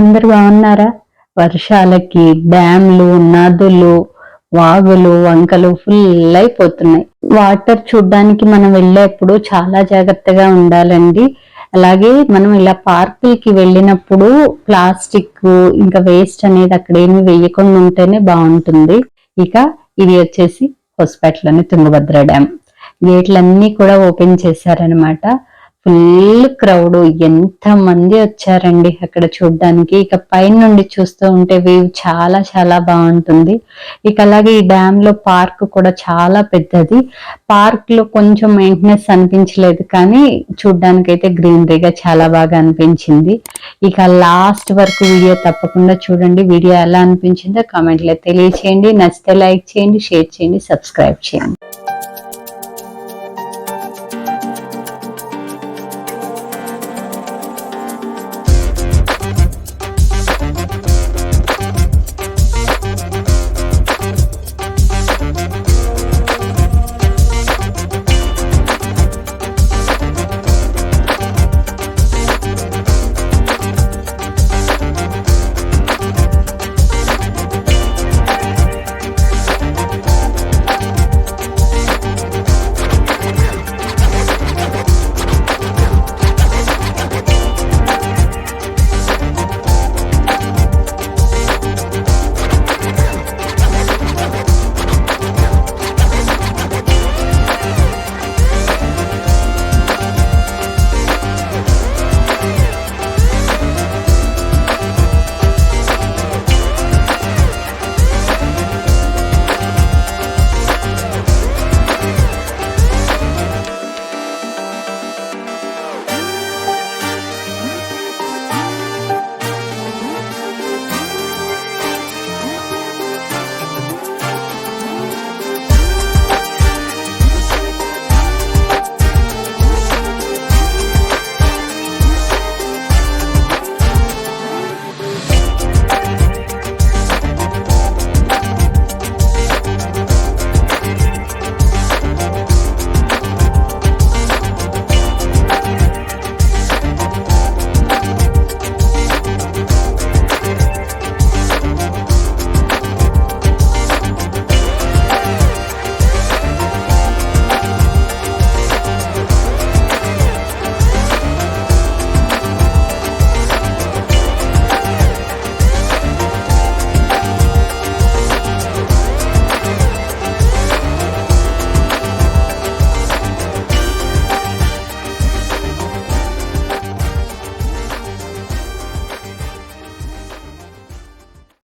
అందరు బాగున్నారా? వర్షాలకి డ్యామ్లు నదులు వాగులు వంకలు ఫుల్ అయిపోతున్నాయి. వాటర్ చూడ్డానికి మనం వెళ్ళేప్పుడు చాలా జాగ్రత్తగా ఉండాలండి. అలాగే మనం ఇలా పార్కులకి వెళ్ళినప్పుడు ప్లాస్టిక్ ఇంకా వేస్ట్ అనేది అక్కడ ఏమి వేయకుండా ఉంటేనే బాగుంటుంది. ఇక ఇది వచ్చేసి హొస్పేటలోని తుంగభద్ర డ్యామ్. గేట్లన్నీ కూడా ఓపెన్ చేశారనమాట ఫుల్ క్రౌడ్. ఎంత మంది వచ్చారండి అక్కడ చూడడానికి? ఇక పైన నుండి చూస్తూ ఉంటే వ్యూ చాలా చాలా బాగుంటుంది. ఇక అలాగే ఈ డ్యామ్లో పార్క్ కూడా చాలా పెద్దది. పార్క్లో కొంచెం మెయింటెనెన్స్ అనిపించలేదు కానీ చూడ్డానికి అయితే గ్రీనరీగా చాలా బాగా అనిపించింది. ఇక లాస్ట్ వరకు వీడియో తప్పకుండా చూడండి. వీడియో ఎలా అనిపించిందో కామెంట్లో తెలియచేయండి. నచ్చితే లైక్ చేయండి షేర్ చేయండి సబ్స్క్రైబ్ చేయండి.